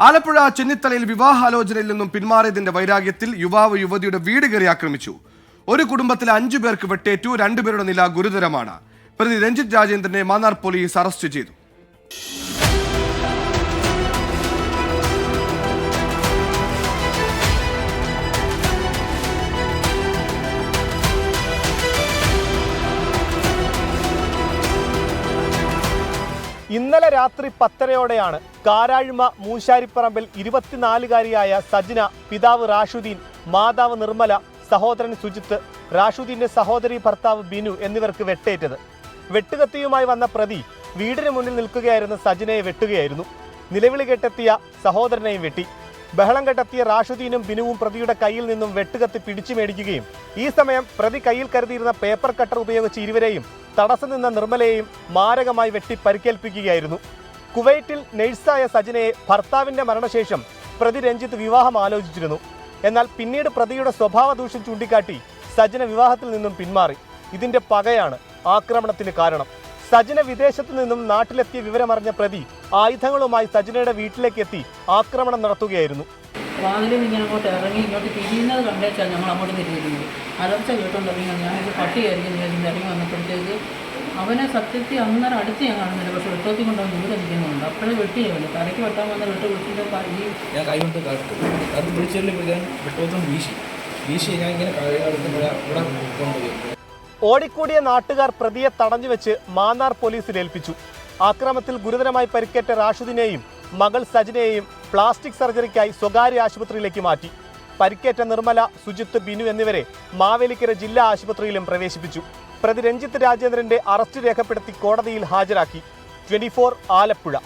ആലപ്പുഴ ചെന്നിത്തലയിൽ വിവാഹാലോചനയിൽ നിന്നും പിന്മാറിയതിന്റെ വൈരാഗ്യത്തിൽ യുവാവ് യുവതിയുടെ വീട് കയറി ആക്രമിച്ചു. ഒരു കുടുംബത്തിലെ അഞ്ചു പേർക്ക് വെട്ടേറ്റു രണ്ടുപേരുടെ നില ഗുരുതരമാണ്. പ്രതി രഞ്ജിത് രാജേന്ദ്രനെ മാന്നാർ പോലീസ് അറസ്റ്റ് ചെയ്തു. ഇന്നലെ രാത്രി പത്തരയോടെയാണ് കാരാഴ്മ മൂശാരിപ്പറമ്പിൽ ഇരുപത്തിനാലുകാരിയായ സജ്ന പിതാവ് റാഷുദ്ദീൻ മാതാവ് നിർമ്മല സഹോദരൻ സുജിത്ത് റാഷുദ്ദീന്റെ സഹോദരി ഭർത്താവ് ബിനു എന്നിവർക്ക് വെട്ടേറ്റത്. വെട്ടുകത്തിയുമായി വന്ന പ്രതി വീടിന് മുന്നിൽ നിൽക്കുകയായിരുന്ന സജ്നയെ വെട്ടുകയായിരുന്നു. നിലവിളി കെട്ടെത്തിയ സഹോദരനെയും വെട്ടി. ബഹളം കെട്ടെത്തിയ റാഷുദ്ദീനും ബിനുവും പ്രതിയുടെ കയ്യിൽ നിന്നും വെട്ടുകത്തി പിടിച്ചു മേടിക്കുകയും ഈ സമയം പ്രതി കയ്യിൽ കരുതിയിരുന്ന പേപ്പർ കട്ടർ ഉപയോഗിച്ച് ഇരുവരെയും തടസ്സം നിന്ന നിർമ്മലയെയും മാരകമായി വെട്ടി പരിക്കേൽപ്പിക്കുകയായിരുന്നു. കുവൈറ്റിൽ നഴ്സായ സജിനയെ ഭർത്താവിന്റെ മരണശേഷം പ്രതി രഞ്ജിത്ത് വിവാഹം ആലോചിച്ചിരുന്നു. എന്നാൽ പിന്നീട് പ്രതിയുടെ സ്വഭാവ ദൂഷ്യം ചൂണ്ടിക്കാട്ടി സജന വിവാഹത്തിൽ നിന്നും പിന്മാറി. ഇതിന്റെ പകയാണ് ആക്രമണത്തിന് കാരണം. സജന വിദേശത്തു നിന്നും നാട്ടിലെത്തിയ വിവരമറിഞ്ഞ പ്രതി ആയുധങ്ങളുമായി സജിനയുടെ വീട്ടിലേക്ക് എത്തി ആക്രമണം നടത്തുകയായിരുന്നു. ഇങ്ങനെ അങ്ങോട്ട് ഇറങ്ങി ഇങ്ങോട്ട് തിരിയുന്നത് കണ്ടേച്ചാണ് ഞങ്ങൾ അങ്ങോട്ട് തിരിഞ്ഞിരുന്നത് അലർച്ച കേട്ടോണ്ട് ഇറങ്ങി വന്നു. ഞാനൊരു പട്ടിയായിരിക്കും വിചാരിച്ചിട്ട് ഇറങ്ങി വന്നപ്പോഴത്തേക്ക് അവനെ സത്യത്തിൽ അന്നേരം അടുത്ത് ഞാൻ കാണുന്നില്ല. പക്ഷെ വെട്ടത്തിൽ കൊണ്ടുവന്ന് ദൂരെ നിൽക്കുന്നുണ്ട്. അപ്പോഴേ വെട്ടിയവന്. തലയ്ക്ക് വെട്ടാൻ വന്ന വെട്ട് വെട്ടിന്റെ ഞാൻ കൈ കൊണ്ട് കാട്ടു അത് പിടിച്ചെല്ലുമ്പോഴത്തേൻ വെട്ടോത്തും വീശി. വീശി ഞാൻ ഇങ്ങനെ ഇവിടെ ഇവിടെ കൊണ്ടുപോയി. ഓടിക്കൂടിയ നാട്ടുകാർ പ്രതിയെ തടഞ്ഞു വെച്ച് മാന്നാർ പോലീസിൽ ഏൽപ്പിച്ചു. ആക്രമത്തിൽ ഗുരുതരമായി പരിക്കേറ്റ റാഷിദിനെയും മകൾ സജിനെയും പ്ലാസ്റ്റിക് സർജറിക്കായി സ്വകാര്യ ആശുപത്രിയിലേക്ക് മാറ്റി. പരിക്കേറ്റ നിർമ്മല സുജിത്ത് ബിനു എന്നിവരെ മാവേലിക്കര ജില്ലാ ആശുപത്രിയിലും പ്രവേശിപ്പിച്ചു. പ്രതി രഞ്ജിത്ത് രാജേന്ദ്രന്റെ അറസ്റ്റ് രേഖപ്പെടുത്തി കോടതിയിൽ ഹാജരാക്കി. ട്വന്റി ആലപ്പുഴ.